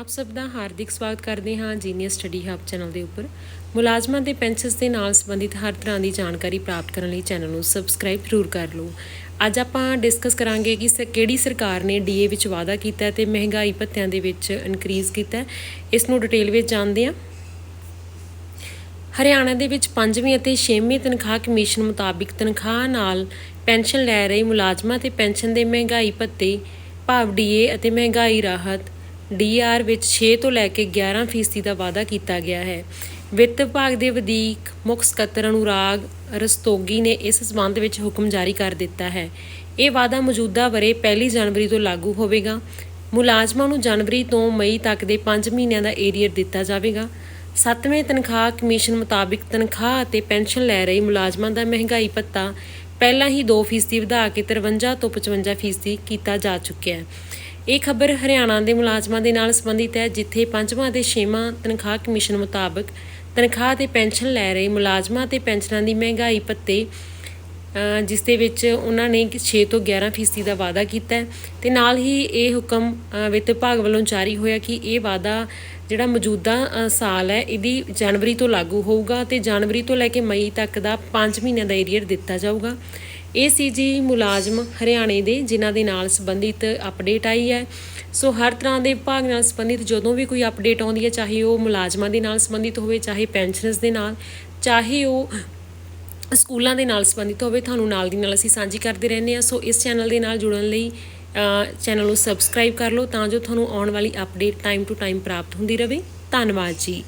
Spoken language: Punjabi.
ਆਪ ਸਭ ਦਾ ਹਾਰਦਿਕ ਸਵਾਗਤ ਕਰਦੇ ਹਾਂ ਜੀਨੀਅਸ ਸਟੱਡੀ ਹੱਬ ਚੈਨਲ ਦੇ ਉੱਪਰ। ਮੁਲਾਜ਼ਮਾਂ ਦੇ ਪੈਨਸ਼ਨਸ ਦੇ ਨਾਲ ਸੰਬੰਧਿਤ ਹਰ ਤਰ੍ਹਾਂ ਦੀ ਜਾਣਕਾਰੀ ਪ੍ਰਾਪਤ ਕਰਨ ਲਈ ਚੈਨਲ ਨੂੰ ਸਬਸਕ੍ਰਾਈਬ ਜ਼ਰੂਰ ਕਰ ਲਓ। ਅੱਜ ਆਪਾਂ ਡਿਸਕਸ ਕਰਾਂਗੇ ਕਿ ਸ- ਕਿਹੜੀ ਸਰਕਾਰ ਨੇ ਡੀਏ ਵਿੱਚ ਵਾਅਦਾ ਕੀਤਾ ਹੈ ਤੇ ਮਹਿੰਗਾਈ ਭੱਤਿਆਂ ਦੇ ਵਿੱਚ ਇਨਕਰੀਜ਼ ਕੀਤਾ। ਇਸ ਨੂੰ ਡਿਟੇਲ ਵਿੱਚ ਜਾਣਦੇ ਹਾਂ। ਹਰਿਆਣਾ ਦੇ ਵਿੱਚ 5ਵੀਂ ਅਤੇ 6ਵੀਂ ਤਨਖਾਹ ਕਮਿਸ਼ਨ ਮੁਤਾਬਿਕ ਤਨਖਾਹ ਨਾਲ ਪੈਨਸ਼ਨ ਲੈ ਰਹੇ ਮੁਲਾਜ਼ਮਾਂ ਤੇ ਪੈਨਸ਼ਨ ਦੇ ਮਹਿੰਗਾਈ ਭੱਤੇ, ਭਾਵ ਡੀਏ ਅਤੇ ਮਹਿੰਗਾਈ ਰਾਹਤ। ਡੀਆਰ ਵਿੱਚ 6 ਤੋਂ ਲੈ ਕੇ 11% ਫੀਸਦੀ ਦਾ ਵਾਅਦਾ ਕੀਤਾ ਗਿਆ ਹੈ। ਵਿੱਤ ਵਿਭਾਗ ਦੇ ਵਧੀਕ ਮੁੱਖ ਸਕੱਤਰ ਅਨੁਰਾਗ ਰਸਤੋਗੀ ਨੇ ਇਸ ਸਬੰਧ ਵਿੱਚ ਹੁਕਮ ਜਾਰੀ ਕਰ ਦਿੱਤਾ ਹੈ। ਇਹ ਵਾਅਦਾ ਮੌਜੂਦਾ ਵਰੇ 1 ਜਨਵਰੀ ਤੋਂ ਲਾਗੂ ਹੋਵੇਗਾ। ਮੁਲਾਜ਼ਮਾਂ ਨੂੰ ਜਨਵਰੀ ਤੋਂ ਮਈ ਤੱਕ ਦੇ 5 ਮਹੀਨਿਆਂ ਦਾ ਏਰੀਅਰ ਦਿੱਤਾ ਜਾਵੇਗਾ। ਸੱਤਵੇਂ ਤਨਖਾਹ ਕਮਿਸ਼ਨ ਮੁਤਾਬਿਕ ਤਨਖਾਹ ਅਤੇ ਪੈਨਸ਼ਨ ਲੈ ਰਹੇ ਮੁਲਾਜ਼ਮਾਂ ਦਾ ਮਹਿੰਗਾਈ ਭੱਤਾ ਪਹਿਲਾਂ ਹੀ 2 ਫੀਸਦੀ ਵਧਾ ਕੇ 53 ਤੋਂ 55% ਕੀਤਾ ਜਾ ਚੁੱਕਿਆ ਹੈ। ਇਹ ਖਬਰ ਹਰਿਆਣਾ ਦੇ ਮੁਲਾਜ਼ਮਾਂ ਦੇ ਨਾਲ ਸੰਬੰਧਿਤ ਹੈ, ਜਿੱਥੇ ਪੰਜਵਾਂ ਅਤੇ ਛੇਵਾਂ ਤਨਖਾਹ ਕਮਿਸ਼ਨ ਮੁਤਾਬਕ ਤਨਖਾਹ ਤੇ ਪੈਨਸ਼ਨ ਲੈ ਰਹੇ ਮੁਲਾਜ਼ਮਾਂ ਤੇ ਪੈਨਸ਼ਨਾਂ ਦੀ ਮਹਿੰਗਾਈ ਭੱਤੇ ਜਿਸ ਦੇ ਵਿੱਚ ਉਹਨਾਂ ਨੇ 6 ਤੋਂ 11% ਫੀਸਦੀ ਦਾ ਵਾਅਦਾ ਕੀਤਾ ਹੈ ਤੇ ਨਾਲ ਹੀ ਇਹ ਹੁਕਮ ਵਿੱਤ ਵਿਭਾਗ ਵੱਲੋਂ ਜਾਰੀ ਹੋਇਆ ਕਿ ਇਹ ਵਾਅਦਾ ਜਿਹੜਾ ਮੌਜੂਦਾ ਸਾਲ ਹੈ, ਇਹਦੀ ਜਨਵਰੀ ਤੋਂ ਲਾਗੂ ਹੋਊਗਾ ਤੇ ਜਨਵਰੀ ਤੋਂ ਲੈ ਕੇ ਮਈ ਤੱਕ ਦਾ 5 ਮਹੀਨਿਆਂ ਦਾ ਏਰੀਅਰ ਦਿੱਤਾ ਜਾਊਗਾ। ਇਹ ਸੀ ਜੀ ਮੁਲਾਜ਼ਮ ਹਰਿਆਣੇ ਦੇ, ਜਿਨ੍ਹਾਂ ਦੇ ਨਾਲ ਸੰਬੰਧਿਤ ਅਪਡੇਟ ਆਈ ਹੈ। ਸੋ ਹਰ ਤਰ੍ਹਾਂ ਦੇ ਵਿਭਾਗ ਨਾਲ ਸੰਬੰਧਿਤ ਜਦੋਂ ਵੀ ਕੋਈ ਅਪਡੇਟ ਆਉਂਦੀ ਹੈ, ਚਾਹੇ ਉਹ ਮੁਲਾਜ਼ਮਾਂ ਦੇ ਨਾਲ ਸੰਬੰਧਿਤ ਹੋਵੇ, ਚਾਹੇ ਪੈਨਸ਼ਨਰਸ ਦੇ ਨਾਲ, ਚਾਹੇ ਉਹ ਸਕੂਲਾਂ ਦੇ ਨਾਲ ਸੰਬੰਧਿਤ ਹੋਵੇ, ਤੁਹਾਨੂੰ ਨਾਲ ਦੀ ਨਾਲ ਅਸੀਂ ਸਾਂਝੀ ਕਰਦੇ ਰਹਿੰਦੇ ਹਾਂ। ਸੋ ਇਸ ਚੈਨਲ ਦੇ ਨਾਲ ਜੁੜਨ ਲਈ ਚੈਨਲ ਨੂੰ ਸਬਸਕ੍ਰਾਈਬ ਕਰ ਲਓ ਤਾਂ ਜੋ ਤੁਹਾਨੂੰ ਆਉਣ ਵਾਲੀ ਅਪਡੇਟ ਟਾਈਮ ਟੂ ਟਾਈਮ ਪ੍ਰਾਪਤ ਹੁੰਦੀ ਰਹੇ। ਧੰਨਵਾਦ ਜੀ।